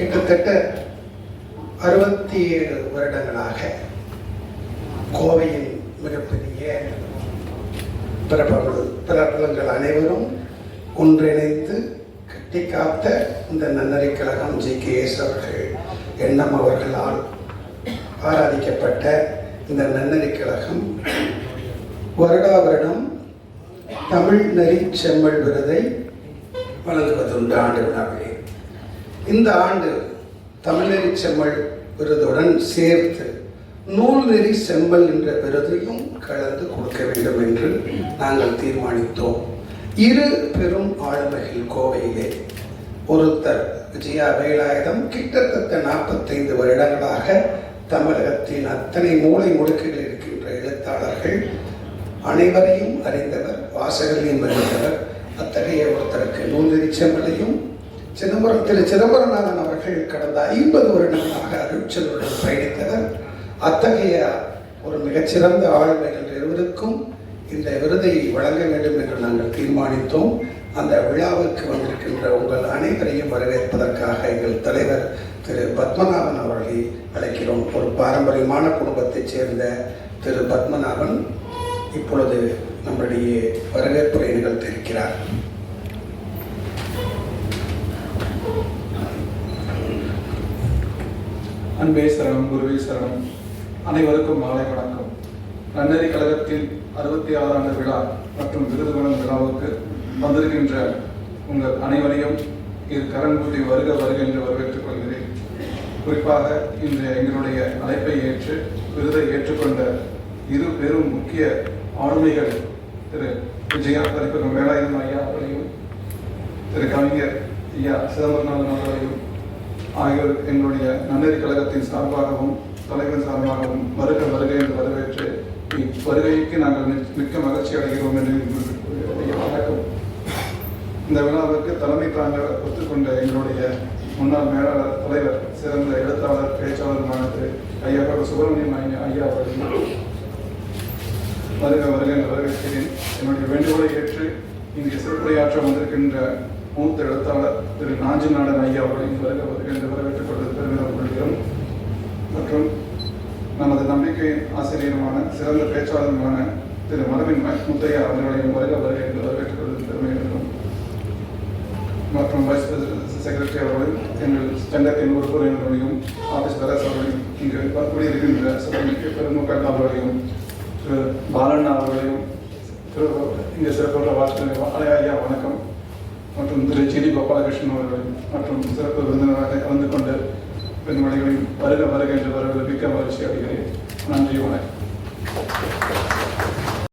கிட்டத்தட்ட அறுபத்தி ஏழு வருடங்களாக கோவையின் மிகப்பெரிய பிரபல பிரபலங்கள் அனைவரும் ஒன்றிணைந்து கட்டி காத்த இந்த நன்னறி கழகம் ஜி. கே. எஸ். அவர்கள் எண்ணம் அவர்களால் ஆராதிக்கப்பட்ட இந்த நன்னறி கழகம் வருடா வருடம் தமிழ் நெறி செம்மல் விருதை வழங்குவதுண்டு ஆண்டு விழாவிலே. இந்த ஆண்டு தமிழ்நெறி செம்மல் விருதுடன் சேர்த்து நூல் நெறி செம்மல் என்ற விருதையும் கலந்து கொடுக்க வேண்டும் என்று நாங்கள் தீர்மானித்தோம். இரு பெரும் ஆளுமைகள் கோவையிலே. ஒருத்தர் விஜயா வேலாயுதம் கிட்டத்தட்ட நாற்பத்தைந்து வருடங்களாக தமிழகத்தின் அத்தனை மூளை முடுக்கில் இருக்கின்ற எழுத்தாளர்கள் அனைவரையும் அறிந்தவர் வாசகரையும் அறிந்தவர். அத்தகைய ஒருத்தருக்கு நூல்நெறி செம்மலையும் சிதம்பரம் திரு சிதம்பரநாதன் அவர்கள் கடந்த ஐம்பது வருடங்களாக அருட்சலுடன் பயணித்தவர். அத்தகைய ஒரு மிகச்சிறந்த ஆளுமைகள் இருவருக்கும் இந்த விருதை வழங்க வேண்டும் என்று நாங்கள் தீர்மானித்தோம். அந்த விழாவுக்கு வந்திருக்கின்ற உங்கள் அனைவரையும் வரவேற்பதற்காக எங்கள் தலைவர் திரு பத்மநாபன் அவர்களை அழைக்கிறோம். ஒரு பாரம்பரியமான குடும்பத்தைச் சேர்ந்த திரு பத்மநாபன் இப்பொழுது நம்முடைய வரவேற்புரை நிகழ்த்தியிருக்கிறார். அன்பே சரணம் குருவே சரணம். அனைவருக்கும் மாலை வணக்கம். நன்னறி கழகத்தின் அறுபத்தி ஆறாண்டு விழா மற்றும் விருது விழாவுக்கு வந்திருக்கின்ற உங்கள் அனைவரையும் இரு கரம் வருக வருக என்று வரவேற்றுக் கொள்கிறேன். குறிப்பாக இன்று எங்களுடைய அழைப்பை ஏற்று விருதை ஏற்றுக்கொண்ட இரு பெரும் முக்கிய ஆளுமைகள் திரு விஜயா பதிப்பகம் வேலாயுதம் ஐயா அவர்களையும் திரு கவிஞர் ஐயா சிதம்பரநாதன் அவர்களையும் ஆகியோர் எங்களுடைய நன்னறி கழகத்தின் சார்பாகவும் தலைவன் சார்பாகவும் வருக வருகை என்று வரவேற்று வருகைக்கு நாங்கள் மிக்க- மிக்க மகிழ்ச்சி அடைகிறோம் என்று வணக்கம். இந்த விழாவிற்கு தலைமை தாங்க ஒத்துக்கொண்ட எங்களுடைய முன்னாள் மேலாளர் தலைவர் சிறந்த எழுத்தாளர் பேச்சாளருமான திரு ஐயா சுப்பிரமணியம் ஐயா ஐயா அவர்கள். வருக வருக என்று வரவேற்கிறேன். என்னுடைய வேண்டுகோளை ஏற்று இங்கே சிறப்புரையாற்ற வந்திருக்கின்ற மூத்த எழுத்தாளர் திரு நாஞ்சிநாடன் ஐயா அவர்களின் வருக வருக என்று வரவேற்றுக் கொள்வது பெருமிதம். கொள்கிறோம் மற்றும் நமது நம்பிக்கை ஆசிரியருமான சிறந்த பேச்சாளருமான திரு மரவின் ம- முத்தையா அவர்களையும் வருக வருக என்று வரவேற்றுக் கொள்வது பெருமை மற்றும் வைஸ் செக்ரட்டரி அவர்கள் எங்கள் சங்கத்தின் உறுப்பினர்களையும் ஆபீஸ் தரஸ் அவர்களையும் இங்கு குடியிருக்கின்ற சிறமிக்க பெருமக்கள் அவர்களையும் திரு பாலண்ணா அவர்களையும் திரு இங்கே சிறப்புள்ள வாழ்த்து ஐயா வணக்கம். மற்றும் திரு சி டி கோபாலகிருஷ்ணன் அவர்கள் மற்றும் சிறப்பு விருந்தினராக கலந்து கொண்டு பெண்மணிகளின் வருக வருக என்று வரவேற்பிக்க மகிழ்ச்சி அடைகிறேன். நன்றி வணக்கம்.